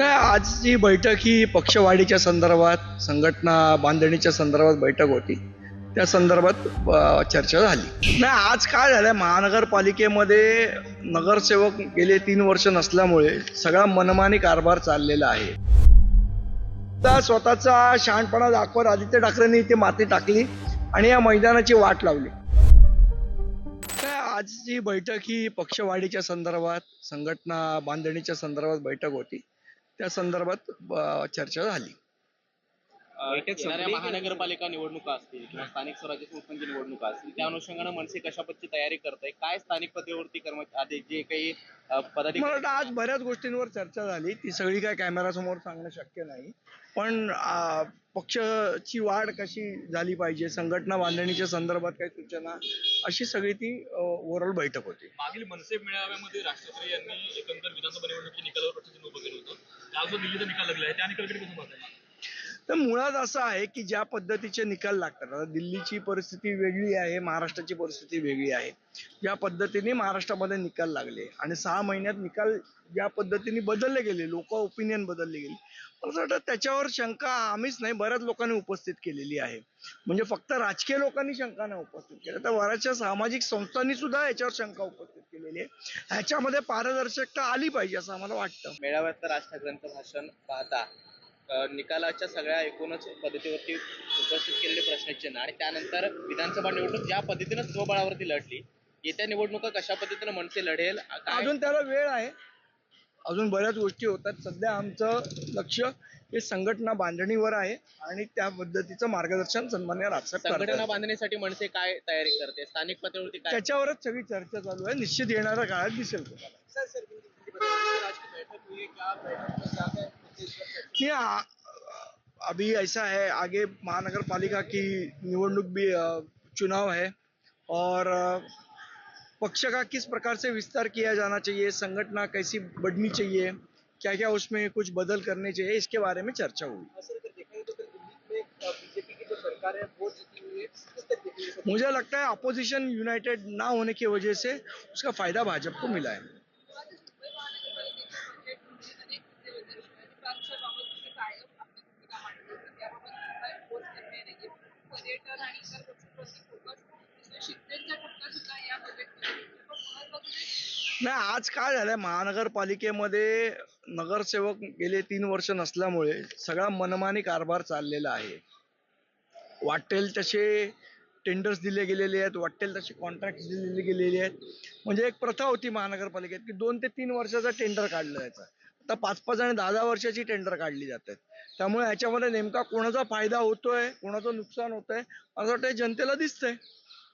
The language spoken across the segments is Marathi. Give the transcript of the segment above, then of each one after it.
काय आजची बैठक ही पक्षवाढीच्या संदर्भात संघटना बांधणीच्या संदर्भात बैठक होती त्या संदर्भात चर्चा झाली. नाही आज काय झालंय महानगरपालिकेमध्ये नगरसेवक गेले तीन वर्ष नसल्यामुळे सगळा मनमानी कारभार चाललेला आहे. तर स्वतःचा शहाणपणा दाखवत आदित्य ठाकरेंनी इथे माती टाकली आणि या मैदानाची वाट लावली. काय आजची बैठक ही पक्षवाढीच्या संदर्भात संघटना बांधणीच्या संदर्भात बैठक होती त्या संदर्भात चर्चा झाली. येणाऱ्या महानगरपालिका निवडणुका असतील किंवा स्थानिक स्वराज्य संस्थांची निवडणुका असतील त्या अनुषंगानं मनसे कशा पद्धतीची तयारी करत आहे काय स्थानिक पदावरती कर्मचारी जे काही पदाधिकारी आज बऱ्याच गोष्टींवर चर्चा झाली. ती सगळी काय कॅमेरासमोर सांगणं शक्य नाही. पण पक्षाची वाढ कशी झाली पाहिजे संघटना बांधणीच्या संदर्भात काही सूचना अशी सगळी ती ओव्हरऑल बैठक होती. मागील मनसे मेळाव्यामध्ये राष्ट्रपती यांनी एकंदर विधानसभा निवडणुकीच्या निकालावर आज जो दिल्लीचा निकाल लागला आहे त्या निकालाकडे कसं पाहताय तर मुळात असं आहे की ज्या पद्धतीचे निकाल लागतात आता दिल्लीची परिस्थिती वेगळी आहे महाराष्ट्राची परिस्थिती वेगळी आहे. ज्या पद्धतीने महाराष्ट्रामध्ये निकाल लागले आणि सहा महिन्यात निकाल ज्या पद्धतीने बदलले गेले लोक ओपिनियन बदलले गेले मला असं वाटतं त्याच्यावर शंका आम्हीच नाही बऱ्याच लोकांनी उपस्थित केलेली आहे. म्हणजे फक्त राजकीय लोकांनी शंका नाही उपस्थित केल्या तर बऱ्याचशा सामाजिक संस्थांनी सुद्धा याच्यावर शंका उपस्थित केलेली आहे. ह्याच्यामध्ये पारदर्शकता आली पाहिजे असं आम्हाला वाटतं. मेळाव्यात राज ठाकरेंचं भाषण पाहता निकालाच्या सगळ्या एकूणच पद्धतीवरती उपस्थित केलेले प्रश्नचिन्ह आणि त्यानंतर विधानसभा निवडणूक ज्या पद्धतीनं स्वबळावरती लढली येत्या निवडणुका कशा पद्धतीनं मनसे लढेल अजून त्याला वेळ आहे. अजून बऱ्याच गोष्टी होतात. सध्या आमचं लक्ष हे संघटना बांधणीवर आहे आणि त्या पद्धतीचं मार्गदर्शन सन्मान्य राजसाहेब संघटना. बांधणीसाठी मनसे काय तयारी करते? स्थानिक पातळीवरती त्याच्यावरच सगळी चर्चा चालू आहे. निश्चित येणाऱ्या काळात दिसेल तुम्हाला. नहीं, अभी ऐसा है आगे महानगर पालिका की निवडणूक भी चुनाव है और पक्ष का किस प्रकार से विस्तार किया जाना चाहिए संगठना कैसी बढ़नी चाहिए क्या क्या उसमें कुछ बदल करने चाहिए इसके बारे में चर्चा हुई। मुझे लगता है अपोजिशन यूनाइटेड ना होने की वजह से उसका फ़ायदा भाजपा को मिला है। नाही आज काय झालंय? महानगरपालिकेमध्ये नगरसेवक गेले तीन वर्ष नसल्यामुळे सगळा मनमानी कारभार चाललेला आहे. वाटेल तसे टेंडर्स दिले गेलेले आहेत वाटेल तसे कॉन्ट्रॅक्ट दिलेले गेलेले आहेत. म्हणजे एक प्रथा होती महानगरपालिकेत की दोन ते तीन वर्षाचा टेंडर काढलं जायचं. आता पाच पाच आणि दहा दहा वर्षाची टेंडर काढली जातात. त्यामुळे याच्यामध्ये नेमका कोणाचा फायदा होतोय कोणाचं नुकसान होतंय असं वाटतं जनतेला दिसतंय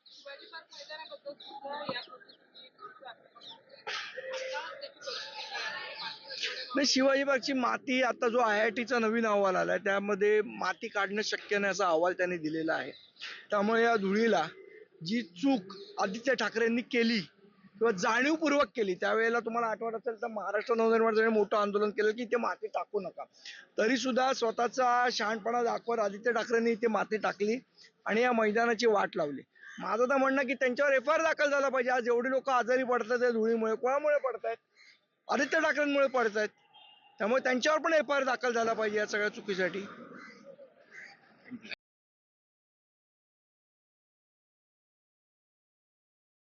शिवाजी पार्क मैदानाबद्दल सुद्धा या पद्धतीने नाही शिवाजीबागची माती आता जो आय आय टीचा नवीन अहवाल आलाय त्यामध्ये माती काढणं शक्य नाही असा अहवाल त्यांनी दिलेला आहे. त्यामुळे या धुळीला जी चूक आदित्य ठाकरेंनी केली किंवा जाणीवपूर्वक केली त्यावेळेला तुम्हाला आठवत असेल तर महाराष्ट्र नवनिर्माण सेनेने मोठं आंदोलन केलं की इथे माती टाकू नका. तरी सुद्धा स्वतःचा शहाणपणा दाखवत आदित्य ठाकरेंनी इथे माती टाकली आणि या मैदानाची वाट लावली. माझं तर म्हणणं की त्यांच्यावर एफ आय आर दाखल झाला पाहिजे. आज एवढी लोक आजारी पडतात या धुळीमुळे कोणामुळे पडतायत? आदित्य ठाकरेंमुळे पडतायत. त्यामुळे त्यांच्यावर पण एफ आय आर दाखल झाला पाहिजे या सगळ्या चुकीसाठी.